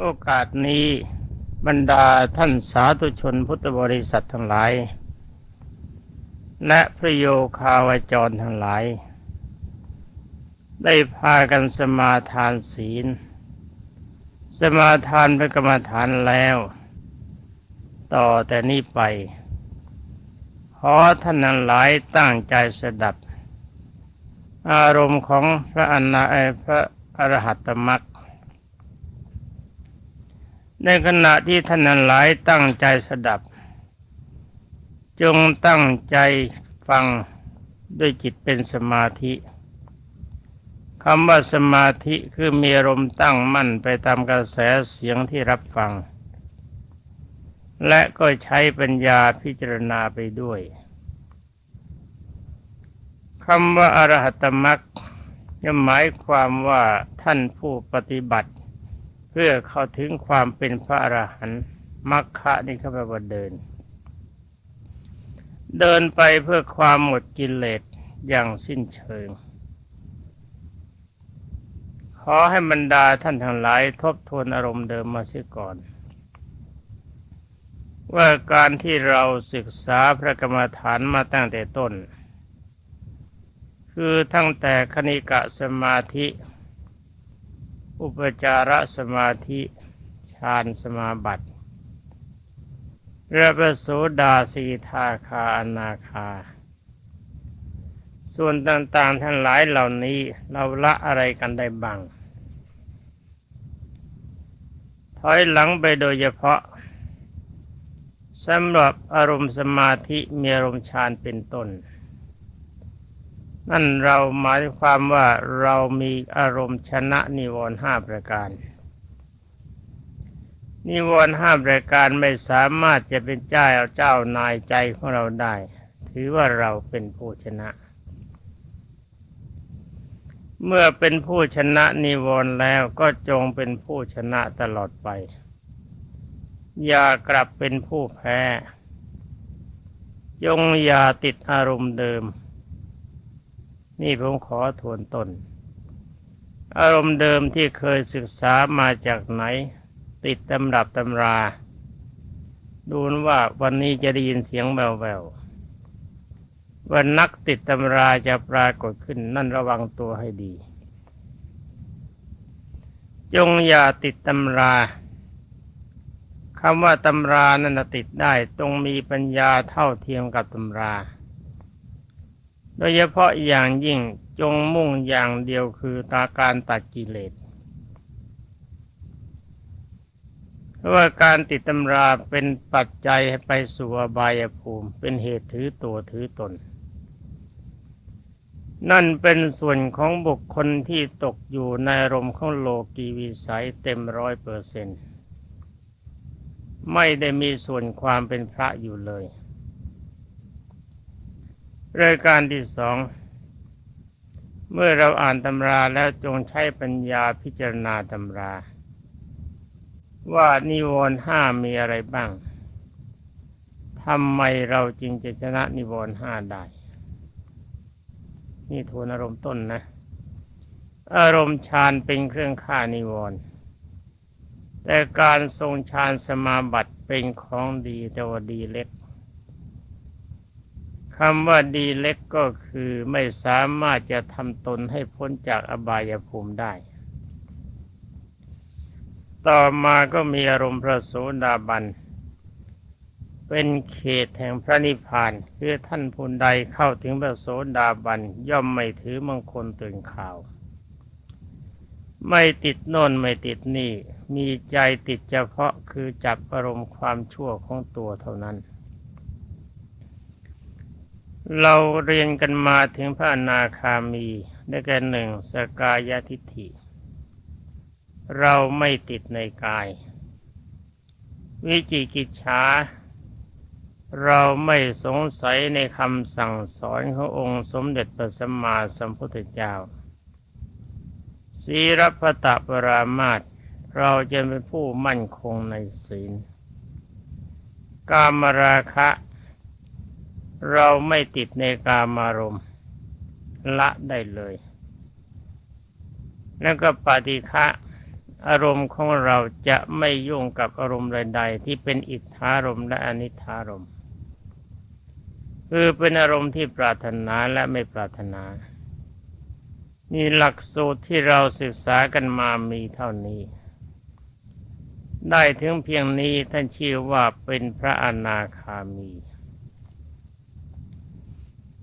โอกาสนี้บรรดาท่านสาธุชนพุทธบริษัททั้งหลาย และพระโยคาวจรทั้งหลาย ได้พากันสมาทานศีล สมาทานพระกรรมฐานแล้ว ต่อแต่นี้ไป ขอท่านทั้งหลายตั้งใจสดับ อารมณ์ของพระอนาพระอรหัตมรรค ในขณะที่ท่านหลายตั้งใจสดับ จงตั้งใจฟังด้วยจิตเป็นสมาธิคำว่าสมาธิคือมีอารมณ์ตั้งมั่นไปตามกระแสเสียงที่รับฟัง และก็ใช้ปัญญาพิจารณาไปด้วยคำว่าอรหัตมรรคจะหมายความว่าท่านผู้ปฏิบัติ พื่อเข้าถึงความเป็นพระอรหันต์มรรคะนี่เขาแปลว่าเดิน เดินไปเพื่อความหมดกิเลสอย่างสิ้นเชิง ขอให้บรรดาท่านทั้งหลายทบทวนอารมณ์เดิมมาเสียก่อน ว่าการที่เราศึกษาพระกรรมฐานมาตั้งแต่ต้น คือตั้งแต่คณิกะสมาธิ อุปจารสมาธิฌานสมาบัติเระประโสดาสีทาคาอนาคา ส่วนต่างๆทั้งหลายเหล่านี้เราละอะไรกันได้บ้าง ถอยหลังไปโดยเฉพาะสำหรับอารมณ์สมาธิมีอารมณ์ฌานเป็นต้น นั่นเราหมายความว่าเรามีอารมณ์ชนะนิวรณ์ห้าประการ นิวรณ์ห้าประการไม่สามารถจะเป็นเจ้าเจ้านายใจของเราได้ ถือว่าเราเป็นผู้ชนะ เมื่อเป็นผู้ชนะนิวรณ์แล้วก็จงเป็นผู้ชนะตลอดไป อย่ากลับเป็นผู้แพ้ จงอย่าติดอารมณ์เดิม นี่ผมขอทวนตน อารมณ์เดิมที่เคยศึกษามาจากไหน ติดตำรับตำรา ดูนว่าวันนี้จะได้ยินเสียงแววๆวันนักติดตำราจะปรากฏขึ้นนั่นระวังตัวให้ดี จงอย่าติดตำราคำว่าตำรานั่นติดได้ต้องมีปัญญาเท่าเทียมกับตำรา โดยเฉพาะอย่างยิ่งจงมุ่งอย่างเดียวคือตาการตัดกิเลสเพราะว่าการติดตำราเป็นปัจจัยไปสู่อบายภูมิ เป็นเหตุถือตัวถือตน นั่นเป็นส่วนของบุคคลที่ตกอยู่ในรมของโลกีวิสัยเต็มร้อยเปอร์เซ็นต์ไม่ได้มีส่วนความเป็นพระอยู่เลย รายการที่สอง เมื่อเราอ่านตำราแล้วจงใช้ปัญญาพิจารณาตำรา ว่านิวรณ์ห้ามีอะไรบ้างทำไมเราจึงจะชนะนิวรณ์ห้าได้ นี่ทวนอารมณ์ต้นนะ อารมณ์ฌานเป็นเครื่องฆ่านิวรณ์แต่การทรงฌานสมาบัติเป็นของดีแต่ว่าดีเล็ก คำว่าดีเล็กก็คือไม่สามารถจะทำตนให้พ้นจากอบายภูมิได้ ต่อมาก็มีอารมณ์พระโสดาบัน เป็นเขตแห่งพระนิพพาน คือท่านผู้ใดเข้าถึงพระโสดาบัน ย่อมไม่ถือมงคลตื่นข่าว ไม่ติดโน่นไม่ติดนี่ มีใจติดเฉพาะคือจับอารมณ์ความชั่วของตัวเท่านั้น เราเรียนกันมาถึงพระนาคามีได้แก่หนึ่งสกายทิฏฐิ เราไม่ติดในกาย วิจิกิจฉาเราไม่สงสัยในคำสั่งสอนขององค์สมเด็จพระสัมมาสัมพุทธเจ้าสีรพตะปรามาตเราจะเป็นผู้มั่นคงในศีล กามราคะ เราไม่ติดในกามารมณ์ละได้เลย แล้วก็ปฏิฆะอารมณ์ของเราจะไม่ยุ่งกับอารมณ์ใดๆที่เป็นอิทธารมณ์และอนิธารมณ์ คือเป็นอารมณ์ที่ปรารถนาและไม่ปรารถนานี่หลักสูตรที่เราศึกษากันมามีเท่านี้ ได้ถึงเพียงนี้ท่านชื่อว่าเป็นพระอนาคามี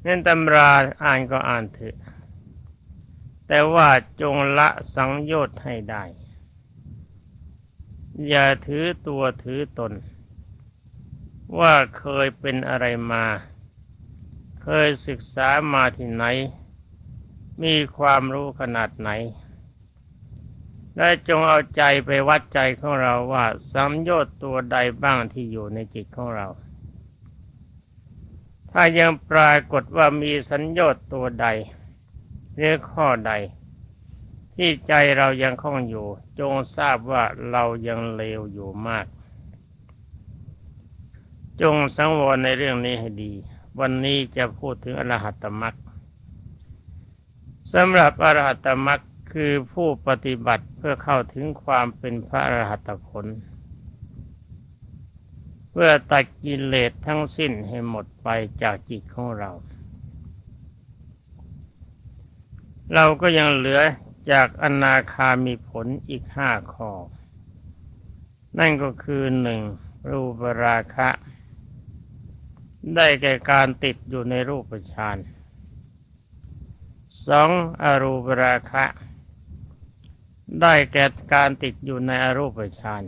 น้นตำราอ่านก็อ่านเถอะ แต่ว่าจงละสังโยชน์ให้ได้ อย่าถือตัวถือตน ว่าเคยเป็นอะไรมา เคยศึกษามาที่ไหน มีความรู้ขนาดไหน และจงเอาใจไปวัดใจของเราว่าสัมโยชน์ตัวใดบ้างที่อยู่ในจิตของเรา ถ้ายังปรากฏว่ามีสัญญาตัวใดหรือข้อใด ที่ใจเรายังคล่องอยู่ จงทราบว่าเรายังเลวอยู่มาก จงสังวรในเรื่องนี้ให้ดี วันนี้จะพูดถึงอรหัตมรรคสำหรับอรหัตมรรคคือผู้ปฏิบัติเพื่อเข้าถึงความเป็นพระอรหัตผล เพื่อตัดกิเลสทั้งสิ้นให้หมดไปจากจิตของเรา เราก็ยังเหลือจากอนาคามีผลอีกห้าข้อ นั่นก็คือหนึ่งรูปราคะ ได้แก่การติดอยู่ในรูปฌานสองอรูปราคะ ได้แก่การติดอยู่ในอรูปฌาน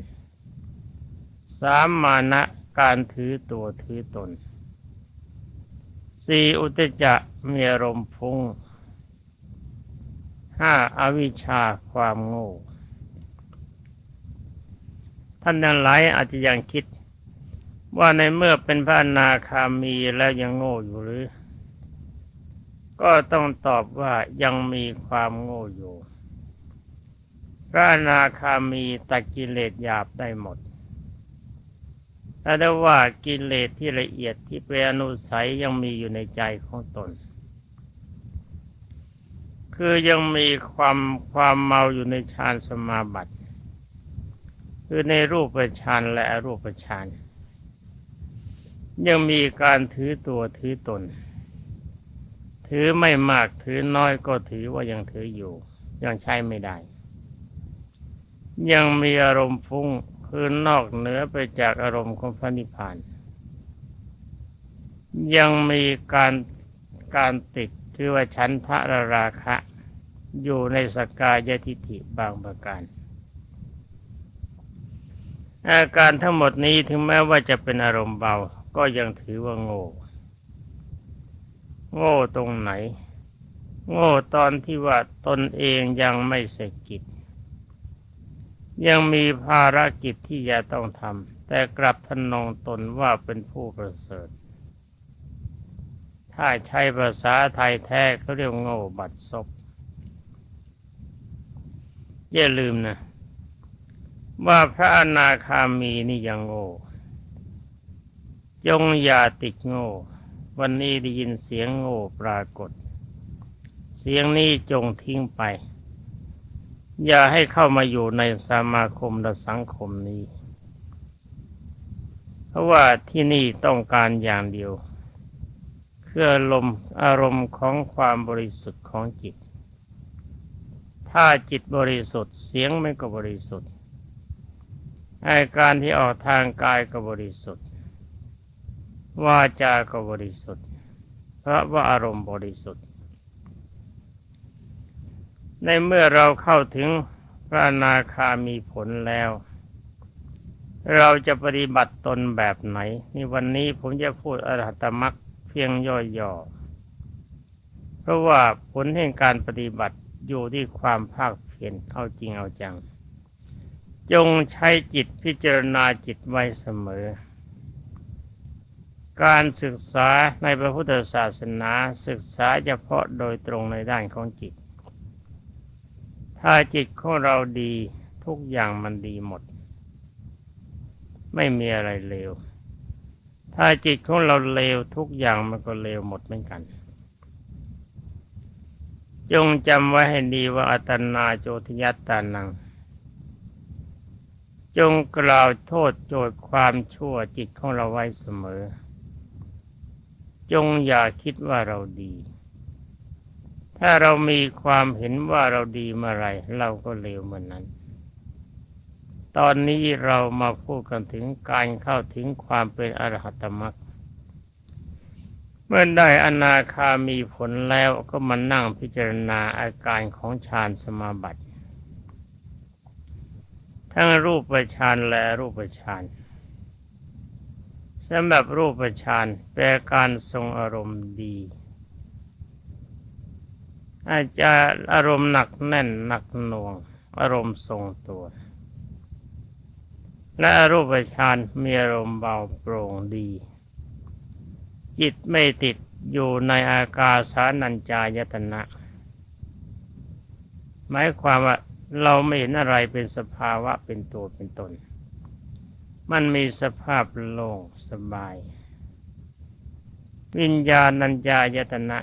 สามมานะการถือตัวถือตน สี่อุตจะมีอารมณ์ฟุ้งห้าอวิชชาความโง่ ท่านนั้นหลายอาจจะยังคิด ว่าในเมื่อเป็นพระนาคามีแล้วยังโง่อยู่หรือ ก็ต้องตอบว่ายังมีความโง่อยู่ พระนาคามีตัดกิเลสหยาบได้หมด แต่ได้ว่ากิเลสที่ละเอียดที่เป็นอนุสัยยังมีอยู่ในใจของตน คือยังมีความความเมาอยู่ในฌานสมาบัติ คือในรูปฌานและอรูปฌานยังมีการถือตัวถือตน ถือไม่มากถือน้อยก็ถือว่ายังถืออยู่ ยังใช้ไม่ได้ ยังมีอารมณ์ฟุ้ง คือนอกเหนือไปจากอารมณ์ของพระนิพพาน ยังมีการการติดคือว่าชั้นทะราคะ อยู่ในสกายทิฐิบางประการ อาการทั้งหมดนี้ถึงแม้ว่าจะเป็นอารมณ์เบา ก็ยังถือว่าโง่ โง่ตรงไหน โง่ตอนที่ว่าตนเองยังไม่เสร็จกิจ ยังมีภารกิจที่จะต้องทำแต่กลับทนงตนว่าเป็นผู้ประเสริฐ ถ้าใช้ภาษาไทยแท้เขาเรียกโง่บัดซบอย่าลืมนะ ว่าพระอนาคามีนี่ยังโง่จงอย่าติดโง่ วันนี้ได้ยินเสียงโง่ปรากฏ เสียงนี้จงทิ้งไป อย่าให้เข้ามาอยู่ในสมาคมและสังคมนี้ เพราะว่าที่นี่ต้องการอย่างเดียวคือลมอารมณ์ของความบริสุทธิ์ของจิต ถ้าจิตบริสุทธิ์เสียงไม่ก็บริสุทธิ์อาการที่ออกทางกายก็บริสุทธิ์วาจาก็บริสุทธิ์ เพราะว่าอารมณ์บริสุทธิ์ ในเมื่อเราเข้าถึงพระอนาคามีผลแล้ว เราจะปฏิบัติตนแบบไหน นี่วันนี้ผมจะพูดอรหัตมรักเพียงย่อๆ เพราะว่าผลแห่งการปฏิบัติอยู่ที่ความภาคเพียรเอาจริงเอาจัง จงใช้จิตพิจารณาจิตไว้เสมอ การศึกษาในพระพุทธศาสนาศึกษาเฉพาะโดยตรงในด้านของจิต ถ้าจิตของเราดีทุกอย่างมันดีหมด ไม่มีอะไรเลว ถ้าจิตของเราเลวทุกอย่างมันก็เลวหมดเหมือนกัน จงจำไว้ให้ดีว่าอัตนาโจทยัตตานัง จงกล่าวโทษโจทย์ความชั่วจิตของเราไว้เสมอ จงอย่าคิดว่าเราดี ถ้าเรามีความเห็นว่าเราดีเมื่อไรเราก็เลวเหมือนนั้น ตอนนี้เรามาพูดกันถึงการเข้าถึงความเป็นอรหัตมรรคเมื่อได้อนาคามีผลแล้วก็มานั่งพิจารณาอาการของฌานสมาบัติ ทั้งรูปฌานและรูปฌานสำหรับรูปฌานแปลการทรงอารมณ์ดี อาจจะอารมณ์หนักแน่นหนักหน่วง อารมณ์ทรงตัว และอรูปฌานมีอารมณ์เบาโปร่งดี จิตไม่ติดอยู่ในอากาสานัญจายตนะ หมายความว่าเราไม่เห็นอะไรเป็นสภาวะเป็นตัวเป็นตน มันมีสภาพโล่งสบาย วิญญาณัญญายตนะ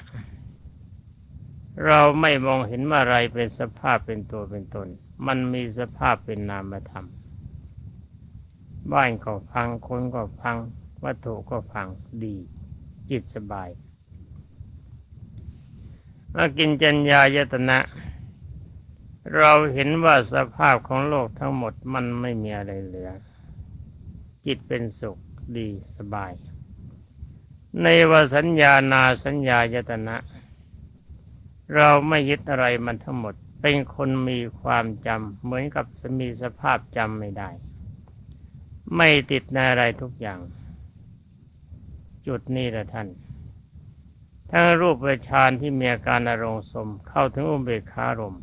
เราไม่มองเห็นว่าอะไรเป็นสภาพเป็นตัวเป็นตน มันมีสภาพเป็นนามธรรม บ้านก็พังคนก็พัง วัตถุก็พังดี จิตสบายมากินจัญญายตนะ เราเห็นว่าสภาพของโลกทั้งหมดมันไม่มีอะไรเหลือ จิตเป็นสุขดีสบาย ในวสัญญานาสัญญายตนะ เราไม่ยึดอะไรมันทั้งหมด เป็นคนมีความจำเหมือนกับมีสภาพจำไม่ได้ ไม่ติดในอะไรทุกอย่าง จุดนี้แหละท่าน ทั้งรูปฌานที่มีอาการอารมณ์สมเข้าถึงอุเบกขารม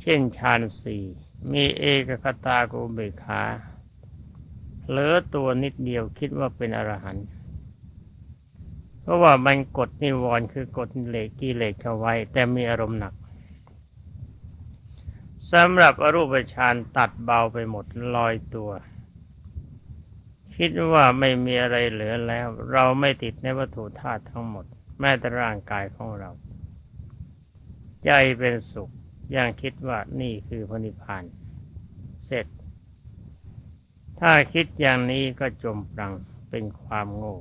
เช่นฌานสี่มีเอกคตากุเบกขาเหลือตัวนิดเดียวคิดว่าเป็นอรหันต์ เพราะว่ามันกดนิวรณ์คือกดเหล็กกิเลสเข้าไว้ แต่มีอารมณ์หนักสำหรับอรูปฌานตัดเบาไปหมดลอยตัว คิดว่าไม่มีอะไรเหลือแล้ว เราไม่ติดในวัตถุธาตุทั้งหมด แม้แต่ร่างกายของเรา ใจเป็นสุขยังคิดว่านี่คือพระนิพพานเสร็จ ถ้าคิดอย่างนี้ก็จมปลังเป็นความโง่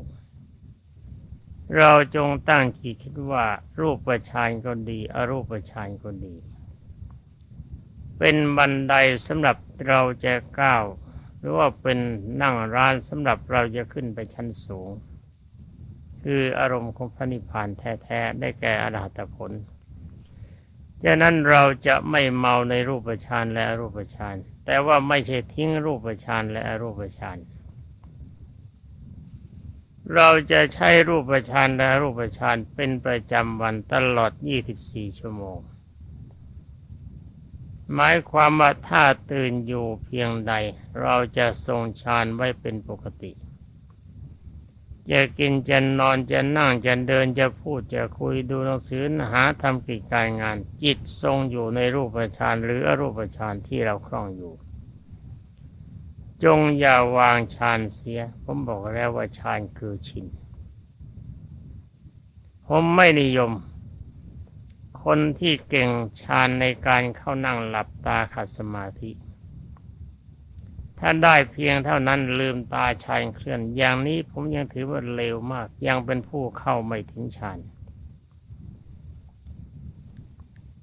เราจงตั้งจิตคิดว่ารูปประชานก็ดีอรูปประชานก็ดี เป็นบันไดสำหรับเราจะก้าว หรือว่าเป็นนั่งร้านสำหรับเราจะขึ้นไปชั้นสูง คืออารมณ์ของพระนิพพานแท้ๆได้แก่อรหัตผลฉะนั้นเราจะไม่เมาในรูปฌานและอรูปฌานแต่ว่าไม่ใช่ทิ้งรูปฌานและอรูปฌานเเราจะใช้รูปฌานและรูปฌานเป็นประจำวันตลอด 24 ชั่วโมง หมายความว่าถ้าตื่นอยู่เพียงใด เราจะทรงฌานไว้เป็นปกติ จะกินจะนอนจะนั่งจะเดินจะพูดจะคุยดูหนังสือหาทำกิจการงาน จิตทรงอยู่ในรูปฌานหรืออรูปฌานที่เราคล่องอยู่ จงอย่าวางฌานเสีย ผมบอกแล้วว่าฌานคือชิน ผมไม่นิยม คนที่เก่งฌานในการเข้านั่งหลับตาขัดสมาธิ ถ้าได้เพียงเท่านั้นลืมตาชายเคลื่อน อย่างนี้ผมยังถือว่าเลวมาก ยังเป็นผู้เข้าไม่ถึงฌาน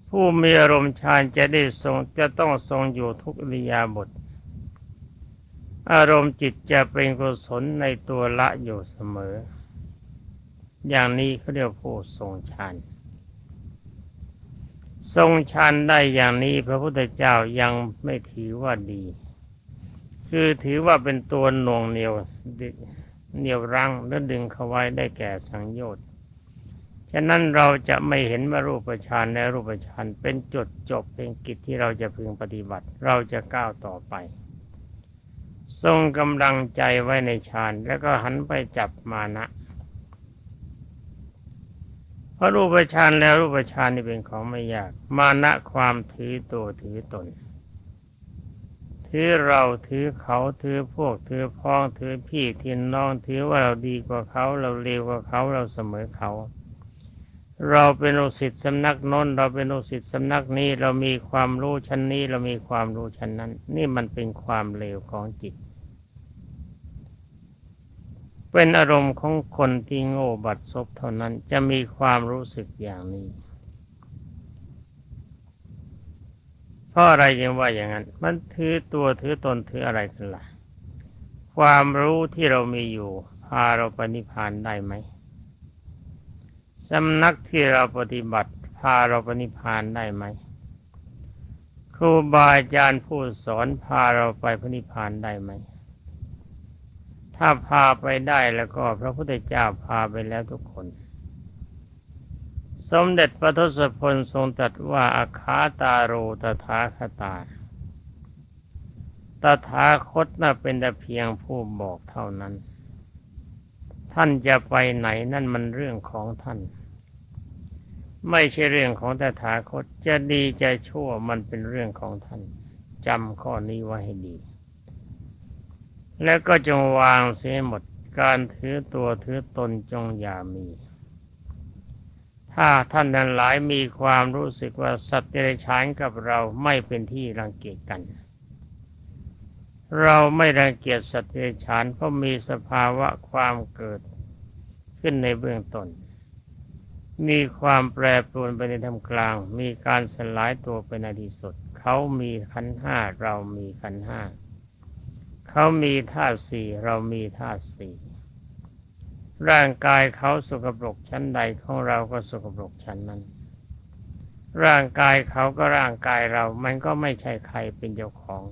ผู้มีอารมณ์ฌานจะได้ทรงจะต้องทรงอยู่ทุกอริยาบถ อารมณ์จิตจะเป็นกุศลในตัวละอยู่เสมอ อย่างนี้เขาเรียกผู้ทรงฌานทรงฌานได้อย่างนี้พระพุทธเจ้ายังไม่ถือว่าดี คือถือว่าเป็นตัวหน่วงเหนียวเหนียวรั้งและดึงเขาไว้ได้แก่สังโยชน์ฉะนั้นเราจะไม่เห็นว่ารูปฌานและรูปฌานเป็นจุดจบเป็นกิจที่เราจะพึงปฏิบัติ เราจะก้าวต่อไป ทรงกำลังใจไว้ในฌานแล้วก็หันไปจับมานะเพราะรูปฌานแล้วรูปฌานนี่เป็นของไม่ยาก มานะความถือตัวถือตน ถือเราถือเขาถือพวกถือพ้องถือพี่ถือน้องถือว่าเราดีกว่าเขา เราเลวกว่าเขาเราเสมอเขา เราเป็นลูกศิษย์สำนักโน้น เราเป็นลูกศิษย์สำนักนี้ เรามีความรู้ชั้นนี้ เรามีความรู้ชั้นนั้น นี่มันเป็นความเลวของจิต เป็นอารมณ์ของคนที่โง่บัดซบเท่านั้นจะมีความรู้สึกอย่างนี้เพราะอะไรยังว่าอย่างนั้น มันถือตัวถือตนถืออะไรกันล่ะ ความรู้ที่เรามีอยู่ พาเราไปนิพพานได้ไหม สำนักที่เราปฏิบัติพาเราไปนิพพานได้ไหม ครูบาอาจารย์ผู้สอนพาเราไปพนิพพานได้ไหม ถ้าพาไปได้แล้วก็พระพุทธเจ้าพาไปแล้วทุกคน สมเด็จพระทศพลทรงตรัสว่าอาคาตาโรตถาคตาตถาคตน่ะเป็นแต่เพียงผู้บอกเท่านั้น ท่านจะไปไหนนั่นมันเรื่องของท่าน ไม่ใช่เรื่องของตถาคตจะดีจะชั่วมันเป็นเรื่องของท่านจำข้อนี้ไว้ให้ดี แล้วก็จงวางเสียหมดการถือตัวถือตนจงอย่ามี ถ้าท่านนั้นหลายมีความรู้สึกว่าสัตว์เดรัจฉานกับเราไม่เป็นที่รังเกียจกัน เราไม่รังเกียจสัตว์เดรัจฉานเพราะมีสภาวะความเกิดขึ้นในเบื้องต้น มีความแปรปรวนไปในธรรมกลาง มีการสลายตัวไปในที่สุด เขามีขันห้าเรามีขันห้า เขามีธาตุสี่เรามีธาตุสี่ร่างกายเขาสกปรกชั้นใดของเราก็สกปรกชั้นนั้น ร่างกายเขาก็ร่างกายเรา มันก็ไม่ใช่ใครเป็นเจ้าของ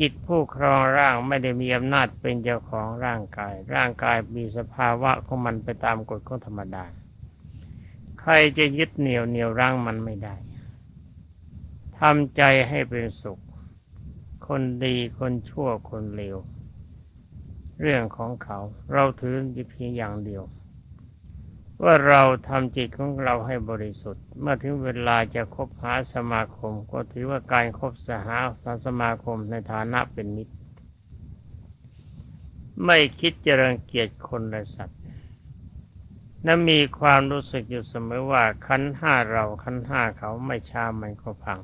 จิตผู้ครองร่างไม่ได้มีอำนาจเป็นเจ้าของร่างกาย ร่างกายมีสภาวะของมันไปตามกฎของธรรมดา ใครจะยึดเหนี่ยวเหนี่ยวร่างมันไม่ได้ทำใจให้เป็นสุข คนดีคนชั่วคนเลว เรื่องของเขาเราถือเพียงอย่างเดียว ว่าเราทำจิตของเราให้บริสุทธิ์ เมื่อถึงเวลาจะคบหาสมาคม ก็ถือว่าการคบสหาสมาคมในฐานะเป็นมิตร ไม่คิดจะรังเกียจคนและสัตว์และมีความรู้สึกอยู่เสมอว่าขันห้าเราขันห้าเขาไม่ช้ามันก็พัง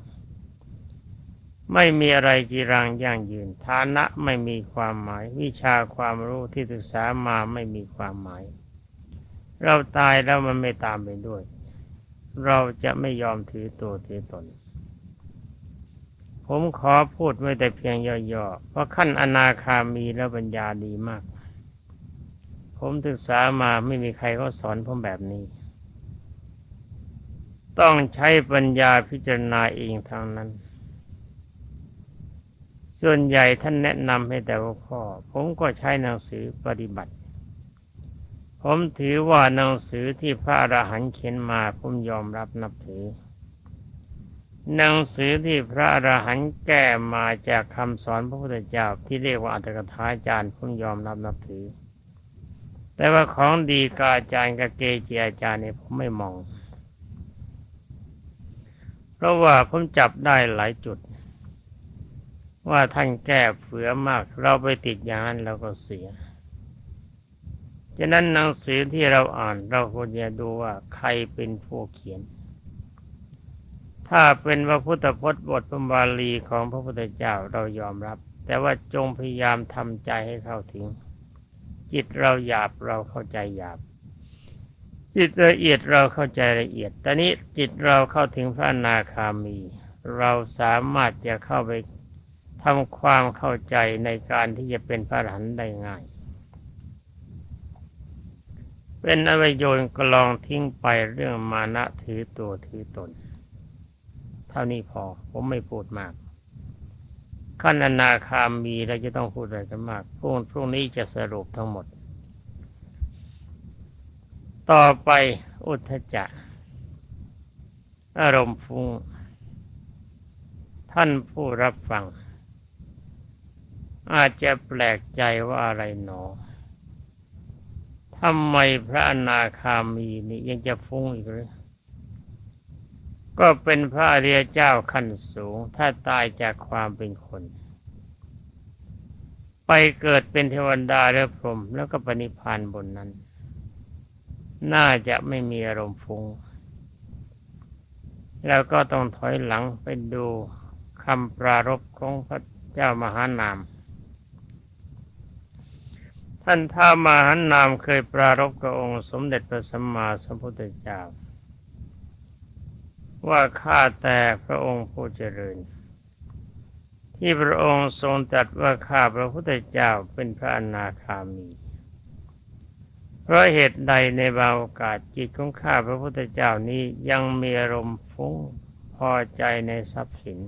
ไม่มีอะไรจีรังยั่งยืนฐานะไม่มีความหมาย วิชาความรู้ที่ศึกษามาไม่มีความหมาย เราตายแล้วมันไม่ตามไปด้วย เราจะไม่ยอมถือตัวถือตน ผมขอพูดไว้แต่เพียงย่อๆ เพราะขั้นอนาคามีแล้วปัญญาดีมาก ผมศึกษามาไม่มีใครเขาสอนผมแบบนี้ ต้องใช้ปัญญาพิจารณาเองทางนั้นส่วนใหญ่ท่านแนะนำให้แต่ว่าข้อ ผมก็ใช้หนังสือปฏิบัติ ผมถือว่าหนังสือที่พระอรหันต์เขียนมาผมยอมรับนับถือ หนังสือที่พระอรหันต์แก้มาจากคำสอนพระพุทธเจ้าที่เรียกว่าอัตถกถาจารย์ผมยอมรับนับถือ แต่ว่าของดีกาอาจารย์กับเกจิอาจารย์เนี่ยผมไม่มอง เพราะว่าผมจับได้หลายจุด ว่าท่านแก้เฟือมาก เราไปติดอย่างนั้นเราก็เสีย ฉะนั้นหนังสือที่เราอ่านเราควรจะดูว่าใครเป็นผู้เขียน ถ้าเป็นพระพุทธพจน์บทพระบาลีของพระพุทธเจ้าเรายอมรับ แต่ว่าจงพยายามทำใจให้เข้าถึง จิตเราหยาบเราเข้าใจหยาบ จิตละเอียดเราเข้าใจละเอียดต่นี้จิตเราเข้าถึงพระนาคามี เราสามารถจะเข้าไปทำความเข้าใจในการที่จะเป็นพระอรหันได้ง่าย เป็นอวัยโยนกลองทิ้งไปเรื่องมานะถือตัวถือตน เท่านี้พอ ผมไม่พูดมาก ขั้นอนาคามีเราจะต้องพูดอะไรกันมากพรุ่งพรุ่งนี้จะสรุปทั้งหมด ต่อไปอุทธจะอารมณ์ฟุ้งท่านผู้รับฟัง อาจจะแปลกใจว่าอะไรหนอ ทำไมพระอนาคามีนี่ยังจะฟุ้งอีกหรือก็เป็นพระอริยเจ้าขั้นสูง ถ้าตายจากความเป็นคน ไปเกิดเป็นเทวดาและพรหมแล้วก็ปณิพานบนนั้น น่าจะไม่มีอารมณ์ฟุง้ง แล้วก็ต้องถอยหลังไปดูคำปรารภของพระเจ้ามหานาม ท่านท้ามาหานนามเคยปรารภกับองค์สมเด็จพระสัมมาสัมพุทธเจ้า ว่าข้าแต่พระองค์ผู้เจริญ ที่พระองค์ทรงตรัสว่าข้าพระพุทธเจ้าเป็นพระอนาคามี เพราะเหตุใดในบางโอกาสจิตของข้าพระพุทธเจ้านี้ยังมีอารมณ์ฟุ้งพอใจในทรัพย์สิน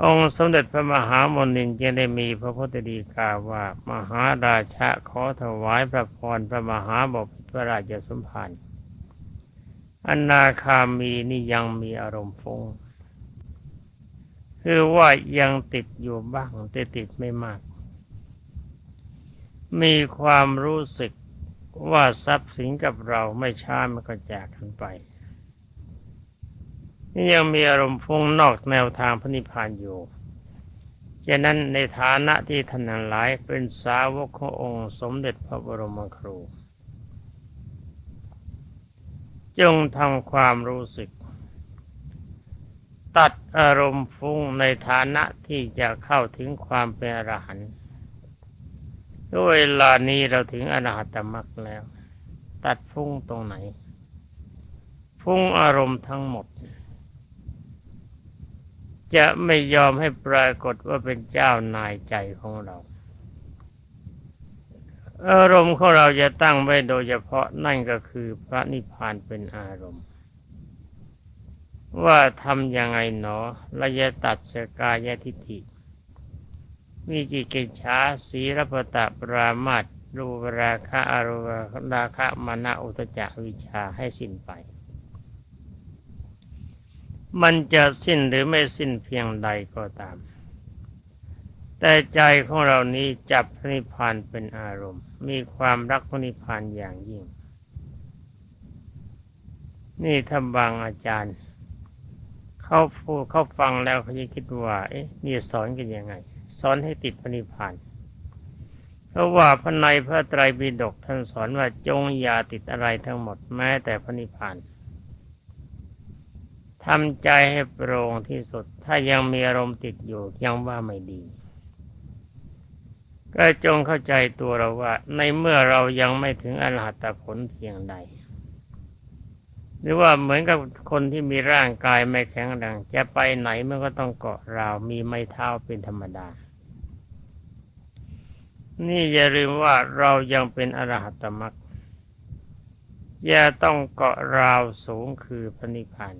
องค์สมเด็จพระมหามนินจึงได้มีพระพุทธดีกาว่า มหาราชะขอถวายพระพรพระมหาบพิตรพระราชสมภารอนาคามีนี่ยังมีอารมณ์ฟุ้งคือว่ายังติดอยู่บ้างแต่ติดไม่มาก มีความรู้สึกว่าทรัพย์สินกับเราไม่ช้ามันก็จากกันไป ยังมีอารมณ์ฟุ้งนอกแนวทางพระนิพพานอยู่ฉะนั้นในฐานะที่ท่านทั้งหลายเป็นสาวกขององค์สมเด็จพระบรมครู จงทำความรู้สึก ตัดอารมณ์ฟุ้งในฐานะที่จะเข้าถึงความเป็นอรหันต์ด้วยเวลานี้เราถึงอรหัตมรรคแล้ว ตัดฟุ้งตรงไหน ฟุ้งอารมณ์ทั้งหมด จะไม่ยอมให้ปรากฏว่าเป็นเจ้านายใจของเรา อารมณ์ของเราจะตั้งไว้โดยเฉพาะนั่นก็คือพระนิพพานเป็นอารมณ์ ว่าทำยังไงหนอเราจะตัดสกายทิฏฐิมีจิกิจฉาสีรปตะปรามาตรูปราคะอารูราคะมานะอุตจักวิชาให้สิ้นไป มันจะสิ้นหรือไม่สิ้นเพียงใดก็ตาม แต่ใจของเรานี้จับพระนิพพานเป็นอารมณ์ มีความรักพระนิพพานอย่างยิ่ง นี่ถ้าบางอาจารย์ เขาพูดเขาฟังแล้วเขาจะคิดว่า เอ๊ะนี่สอนกันยังไง สอนให้ติดพระนิพพานเพราะว่าพระในพระไตรปิฎกท่านสอนว่าจงอย่าติดอะไรทั้งหมดแม้แต่พระนิพพาน ทำใจให้โปร่งที่สุด ถ้ายังมีอารมณ์ติดอยู่ยังว่าไม่ดี ก็จงเข้าใจตัวเราว่า ในเมื่อเรายังไม่ถึงอรหัตผลเพียงใด หรือว่าเหมือนกับคนที่มีร่างกายไม่แข็งแรงจะไปไหนมันก็ต้องเกาะราวมีไม้เท้าเป็นธรรมดา นี่อย่าลืมว่าเรายังเป็นอรหัตมรรคอย่าต้องเกาะราวสูงคือพระนิพพาน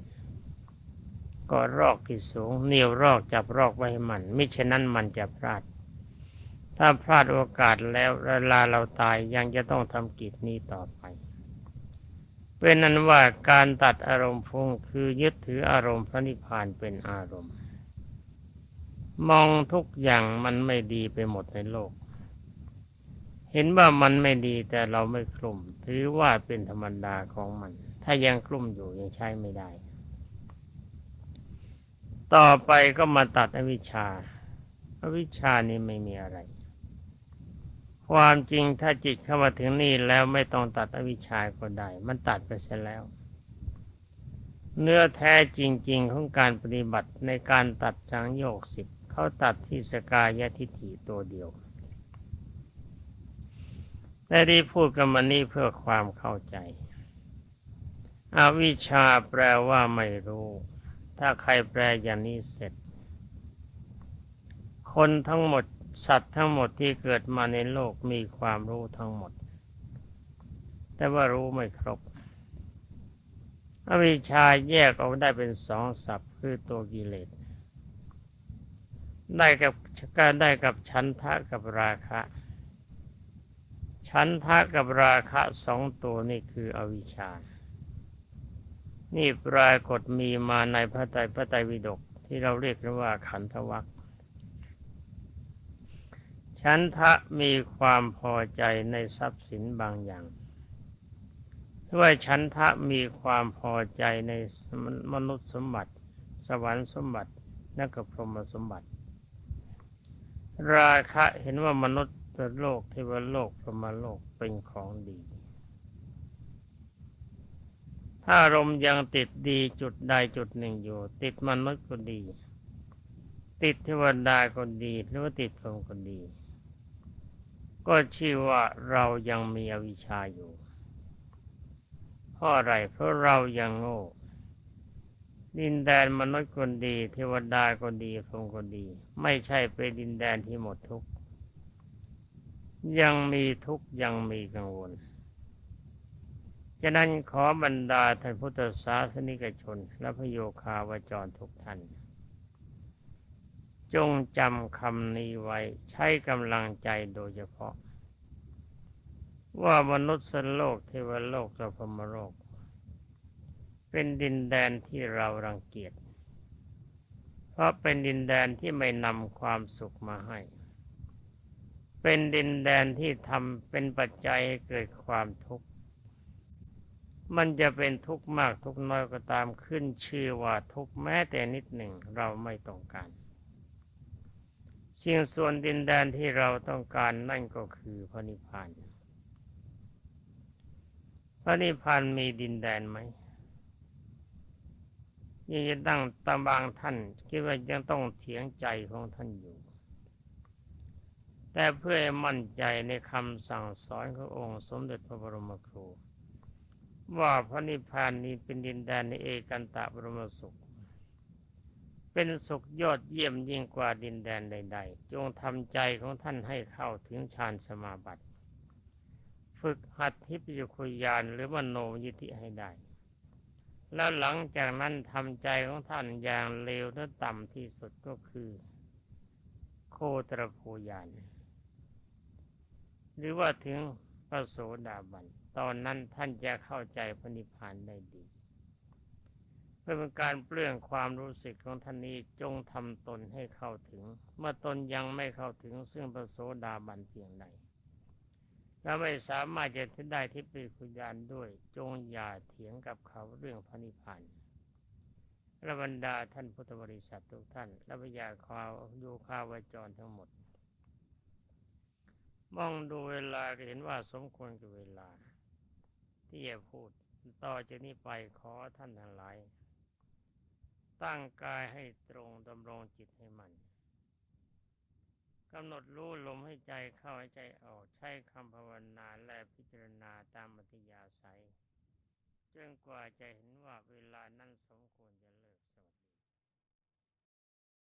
กาะรอกที่สูงเหนี่ยวรอกจับรอกไว้ให้มันมิฉะนั้นมันจะพลาด ถ้าพลาดโอกาสแล้วเวลาเราตายยังจะต้องทำกิจนี้ต่อไปเป็นนั้นว่าการตัดอารมณ์ฟุ้งคือยึดถืออารมณ์พระนิพพานเป็นอารมณ์ มองทุกอย่างมันไม่ดีไปหมดในโลก เห็นว่ามันไม่ดีแต่เราไม่คลุมถือว่าเป็นธรรมดาของมัน ถ้ายังคลุมอยู่ยังใช้ไม่ได้ ต่อไปก็มาตัดอวิชชาอวิชชานี่ไม่มีอะไร ความจริงถ้าจิตเข้ามาถึงนี่แล้วไม่ต้องตัดอวิชชาก็ได้ มันตัดไปเสียแล้ว เนื้อแท้จริง ๆ ของการปฏิบัติในการตัดสังโยกสิบเขาตัดที่สกายทิฏฐิตัวเดียวแต่ที่พูดกันมานี้เพื่อความเข้าใจ อวิชชาแปลว่าไม่รู้ ถ้าใครแปลอย่างนี้เสร็จ คนทั้งหมดสัตว์ทั้งหมดที่เกิดมาในโลกมีความรู้ทั้งหมด แต่ว่ารู้ไม่ครบ อวิชชาแยกออกได้เป็นสองศัพท์คือตัวกิเลส ได้กับการได้กับชันทะกับราคะ ชันทะกับราคะสองตัวนี่คืออวิชชา นี่ปรากฏมีมาในพระไตรพระไตรปิฎกที่เราเรียกกันว่าขันธวัคชันทะมีความพอใจในทรัพย์สินบางอย่างด้ว่าชันทะมีความพอใจในมนุษย์สมบัติ สวรรค์สมบัติและก็พรหมสมบัติ ราคะเห็นว่ามนุษย์โลกเทวโลกพรหมโลกเป็นของดี ถ้าลมยังติดดีจุดใดจุดหนึ่งอยู่ ติดมันุษย์ก็ดี ติดเทวดาก็ดีหรือว่าติดพรหมก็ดี ก็ชื่อว่าเรายังมีอวิชชาอยู่เพราะอะไรเพราะเรายังโง่ดินแดนมนุษย์คนดี เทวดาก็ดีพรหมก็ดี ไม่ใช่เป็นดินแดนที่หมดทุกข์ยังมีทุกข์ยังมีกังวล ฉะนั้นขอบรรดาท่านพุทธศาสนิกชน และพโยคาวจรทุกท่าน จงจำคำนี้ไว้ใช้กำลังใจโดยเฉพาะ ว่ามนุษย์โลกเทวโลกและพรหมโลก เป็นดินแดนที่เรารังเกียจ เพราะเป็นดินแดนที่ไม่นำความสุขมาให้ เป็นดินแดนที่ทำเป็นปัจจัยให้เกิดความทุกข์ มันจะเป็นทุกข์มากทุกข์น้อยก็ตามขึ้นชื่อว่าทุกข์แม้แต่นิดหนึ่งเราไม่ต้องการ สิ่งส่วนดินแดนที่เราต้องการนั่นก็คือพระนิพพานพระนิพพานมีดินแดนไหมยังจะตั้งตาบางท่านคิดว่ายังต้องเถียงใจของท่านอยู่ แต่เพื่อมั่นใจในคำสั่งสอนขององค์สมเด็จพระบรมครู ว่าพระนิพพานนี้เป็นดินแดนในเอกันตะบรมสุข เป็นสุขยอดเยี่ยมยิ่งกว่าดินแดนใด ๆ จงทำใจของท่านให้เข้าถึงฌานสมาบัติ ฝึกหัดทิพยคุยานหรือมโนยิธิให้ได้ แล้วหลังจากนั้นทำใจของท่านอย่างเลวและต่ำที่สุดก็คือ โคตรภูยานหรือว่าถึงพระโสดาบัน ตอนนั้นท่านจะเข้าใจพระนิพพานได้ดี เพื่อเป็นการเปลื้องความรู้สึกของท่านนี้จงทำตนให้เข้าถึง เมื่อตนยังไม่เข้าถึงซึ่งพระโสดาบันเพียงใดและไม่สามารถจะได้ทิพยคุยานด้วย จงอย่าเถียงกับเขาเรื่องพระนิพพานระบรรดาท่านพุทธบริษัททุกท่านและพยาคาวโยคาวจรทั้งหมด มองดูเวลาเห็นว่าสมควรกับเวลา ที่จะพูด ต่อจากนี้ไปขอท่านทั้งหลาย ตั้งกายให้ตรงดำรงจิตให้มันกำหนดรู้ลมให้ใจเข้าให้ใจออกใช้คำภาวนาและพิจารณาตามมัธยาศัยจนกว่าจะเห็นว่าเวลานั้นสมควรจะ